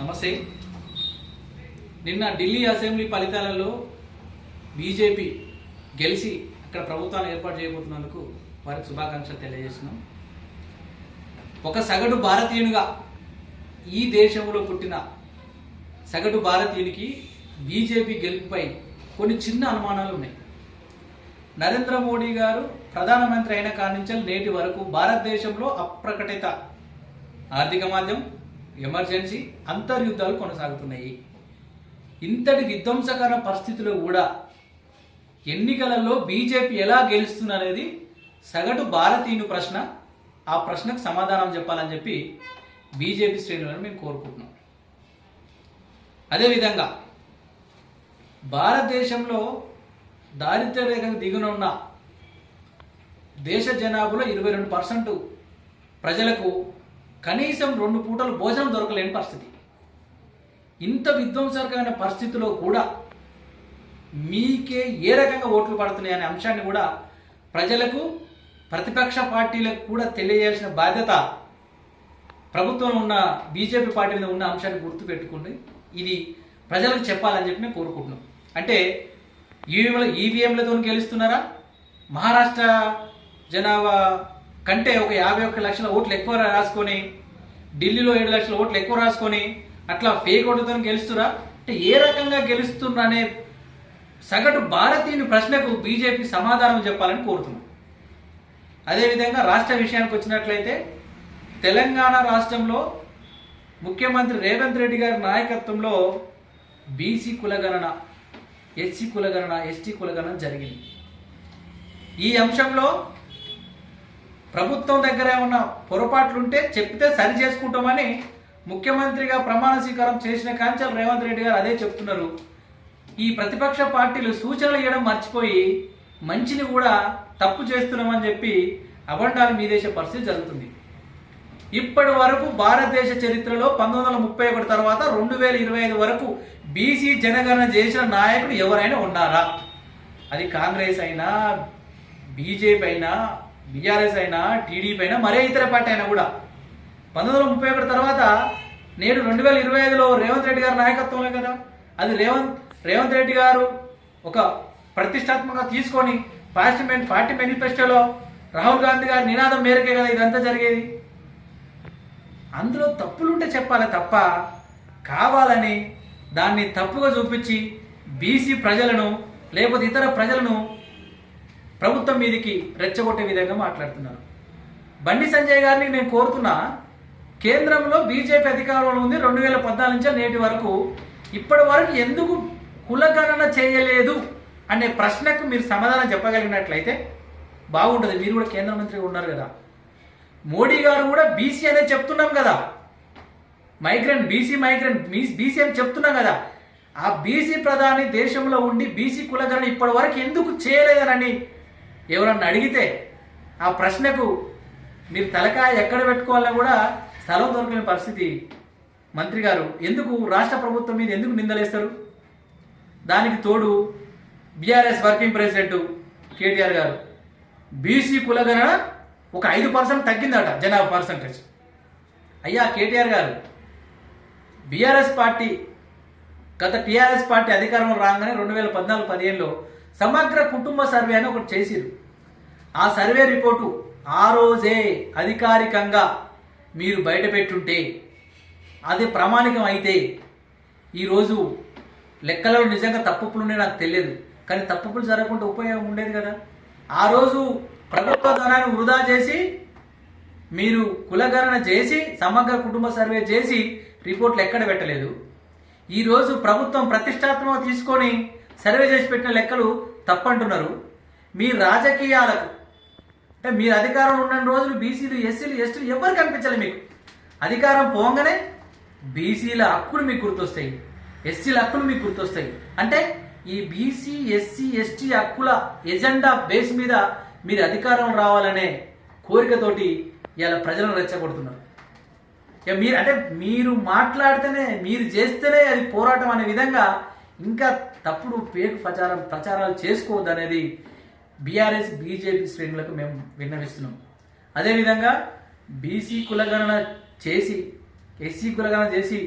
నమస్తే. నిన్న ఢిల్లీ అసెంబ్లీ ఫలితాలలో బీజేపీ గెలిచి అక్కడ ప్రభుత్వాన్ని ఏర్పాటు చేయబోతున్నందుకు వారికి శుభాకాంక్షలు తెలియజేస్తున్నాం. ఒక సగటు భారతీయునిగా ఈ దేశంలో పుట్టిన సగటు భారతీయునికి బీజేపీ గెలుపుపై కొన్ని చిన్న అనుమానాలు ఉన్నాయి. నరేంద్ర మోడీ గారు ప్రధానమంత్రి అయిన కాడి నేటి వరకు భారతదేశంలో అప్రకటిత ఆర్థిక మాధ్యమం ఎమర్జెన్సీ అంతర్యుద్ధాలు కొనసాగుతున్నాయి. ఇంతటి విధ్వంసకర పరిస్థితిలో కూడా ఎన్నికలలో బీజేపీ ఎలా గెలుస్తుంది అనేది సగటు భారతీయుని ప్రశ్న. ఆ ప్రశ్నకు సమాధానం చెప్పాలని చెప్పి బీజేపీ శ్రేణులను మేము కోరుకుంటున్నాం. అదేవిధంగా భారతదేశంలో దారిద్ర్య రేఖకు దిగున ఉన్న దేశ జనాభాలో ఇరవై రెండు పర్సెంట్ ప్రజలకు కనీసం రెండు పూటలు భోజనం దొరకలేని పరిస్థితి. ఇంత విధ్వంసకరమైన పరిస్థితిలో కూడా మీకే ఏ రకంగా ఓట్లు పడుతున్నాయి అనే అంశాన్ని కూడా ప్రజలకు ప్రతిపక్ష పార్టీలకు కూడా తెలియజేయాల్సిన బాధ్యత ప్రభుత్వంలో ఉన్న బీజేపీ పార్టీ మీద ఉన్న అంశాన్ని గుర్తుపెట్టుకుని ఇది ప్రజలకు చెప్పాలని చెప్పి నేను కోరుకుంటున్నాం. అంటే ఈవీఎంల ఈవీఎంలతో గెలుస్తున్నారా? మహారాష్ట్ర జనాభా కంటే ఒక యాభై ఒక్క లక్షల ఓట్లు ఎక్కువ రాసుకొని ఢిల్లీలో ఏడు లక్షల ఓట్లు ఎక్కువ రాసుకొని అట్లా ఫేక్ ఓట్లతో గెలుస్తురా? అంటే ఏ రకంగా గెలుస్తున్నా అనే సగటు భారతీయుని ప్రశ్నకు బీజేపీ సమాధానం చెప్పాలని కోరుతున్నాం. అదేవిధంగా రాష్ట్ర విషయానికి వచ్చినట్లయితే తెలంగాణ రాష్ట్రంలో ముఖ్యమంత్రి రేవంత్ రెడ్డి గారి నాయకత్వంలో బీసీ కులగణన ఎస్సీ కులగణన ఎస్టీ కులగణన జరిగింది. ఈ అంశంలో ప్రభుత్వం దగ్గర ఏమన్నా పొరపాట్లుంటే చెప్తే సరి చేసుకుంటామని ముఖ్యమంత్రిగా ప్రమాణ స్వీకారం చేసిన కాంచల్ రేవంత్ రెడ్డి గారు అదే చెప్తున్నారు. ఈ ప్రతిపక్ష పార్టీలు సూచనలు ఇవ్వడం మర్చిపోయి మంచిని కూడా తప్పు చేస్తున్నామని చెప్పి అబండాలు దేశ పరిస్థితి జరుగుతుంది. ఇప్పటి వరకు భారతదేశ చరిత్రలో పంతొమ్మిది వందల ముప్పై ఒకటి తర్వాత రెండు వేల ఇరవై ఐదు వరకు బీసీ జనగణన చేసిన నాయకుడు ఎవరైనా ఉన్నారా? అది కాంగ్రెస్ అయినా బీజేపీ అయినా బీఆర్ఎస్ అయినా టీడీపీ అయినా మరే ఇతర పార్టీ అయినా కూడా. పంతొమ్మిది వందల ముప్పై ఒకటి తర్వాత నేడు రెండు వేల ఇరవై ఐదులో రేవంత్ రెడ్డి గారి నాయకత్వమే కదా. అది రేవంత్ రేవంత్ రెడ్డి గారు ఒక ప్రతిష్టాత్మకంగా తీసుకొని పార్లమెంట్ పార్టీ మేనిఫెస్టోలో రాహుల్ గాంధీ గారి నినాదం మేరకే కదా ఇదంతా జరిగేది. అందులో తప్పులుంటే చెప్పాలి తప్ప కావాలని దాన్ని తప్పుగా చూపించి బీసీ ప్రజలను లేకపోతే ఇతర ప్రజలను ప్రభుత్వం మీదకి రెచ్చగొట్టే విధంగా మాట్లాడుతున్నారు. బండి సంజయ్ గారిని నేను కోరుతున్నా కేంద్రంలో బీజేపీ అధికారంలో ఉంది రెండు వేల పద్నాలుగు నుంచి నేటి వరకు ఇప్పటి వరకు ఎందుకు కులగణన చేయలేదు అనే ప్రశ్నకు మీరు సమాధానం చెప్పగలిగినట్లయితే బాగుంటుంది. మీరు కూడా కేంద్ర మంత్రిగా ఉన్నారు కదా. మోడీ గారు కూడా బీసీ అనే చెప్తున్నాం కదా. మైగ్రెంట్ బీసీ మైగ్రెంట్ బీసీ అని చెప్తున్నాం కదా. ఆ బీసీ ప్రధాని దేశంలో ఉండి బీసీ కులగణన ఇప్పటి వరకు ఎందుకు చేయలేదనని ఎవరన్నా అడిగితే ఆ ప్రశ్నకు మీరు తలకాయ ఎక్కడ పెట్టుకోవాలన్నా కూడా స్థలం దొరకని పరిస్థితి. మంత్రి గారు ఎందుకు రాష్ట్ర ప్రభుత్వం మీద ఎందుకు నిందలేస్తారు? దానికి తోడు బీఆర్ఎస్ వర్కింగ్ ప్రెసిడెంట్ కేటీఆర్ గారు బీసీ కులగణన ఒక ఐదు పర్సెంట్ తగ్గిందట జనాభా పర్సంటేజ్. అయ్యా కేటీఆర్ గారు బీఆర్ఎస్ పార్టీ గత టీఆర్ఎస్ పార్టీ అధికారంలో రాగానే రెండు వేల పద్నాలుగు పదిహేనులో సమగ్ర కుటుంబ సర్వే అని ఒకటి చేసిరు ఆ సర్వే రిపోర్టు ఆ రోజే అధికారికంగా మీరు బయట పెట్టుంటే అది ప్రామాణికం అయితే ఈరోజు లెక్కలలో నిజంగా తప్పులు ఉన్నాయి నాకు తెలియదు. కానీ తప్పులు జరగకుండా ఉపయోగం ఉండేది కదా. ఆ రోజు ప్రభుత్వ ధనాన్ని వృధా చేసి మీరు కులగణన చేసి సమగ్ర కుటుంబ సర్వే చేసి రిపోర్ట్లు ఎక్కడ పెట్టలేదు? ఈరోజు ప్రభుత్వం ప్రతిష్టాత్మక తీసుకొని సర్వే చేసి పెట్టిన లెక్కలు తప్పంటున్నారు. మీ రాజకీయాలకు అంటే మీరు అధికారంలో ఉన్న రోజులు బీసీలు ఎస్సీలు ఎస్టీలు ఎవరు కనిపించాలి మీకు? అధికారం పోగానే బీసీల హక్కులు మీకు గుర్తొస్తాయి ఎస్సీల హక్కులు మీకు గుర్తొస్తాయి. అంటే ఈ బీసీ ఎస్సీ ఎస్టీ హక్కుల ఎజెండా బేస్ మీద మీరు అధికారం రావాలనే కోరికతోటి ఇలా ప్రజలను రెచ్చగొడుతున్నారు. ఇక మీరు అంటే మీరు మాట్లాడితేనే మీరు చేస్తేనే అది పోరాటం అనే విధంగా ఇంకా తప్పుడు పేరు ప్రచారం ప్రచారాలు చేసుకోవద్దు అనేది బీఆర్ఎస్ బీజేపీ శ్రేణులకు మేము విన్నవిస్తున్నాం. అదేవిధంగా బీసీ కులగణన చేసి ఎస్సీ కులగణన చేసి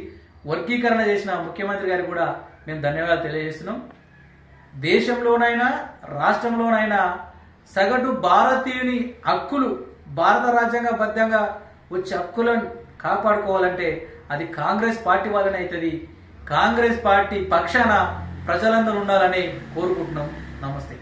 వర్గీకరణ చేసిన ముఖ్యమంత్రి గారికి కూడా మేము ధన్యవాదాలు తెలియజేస్తున్నాం. దేశంలోనైనా రాష్ట్రంలోనైనా సగటు భారతీయుని హక్కులు భారత రాజ్యాంగబద్ధంగా వచ్చే హక్కులను కాపాడుకోవాలంటే అది కాంగ్రెస్ పార్టీ వల్లనే అవుతుంది. కాంగ్రెస్ పార్టీ పక్షాన ప్రజలందరూ ఉండాలని కోరుకుంటున్నాం. నమస్తే.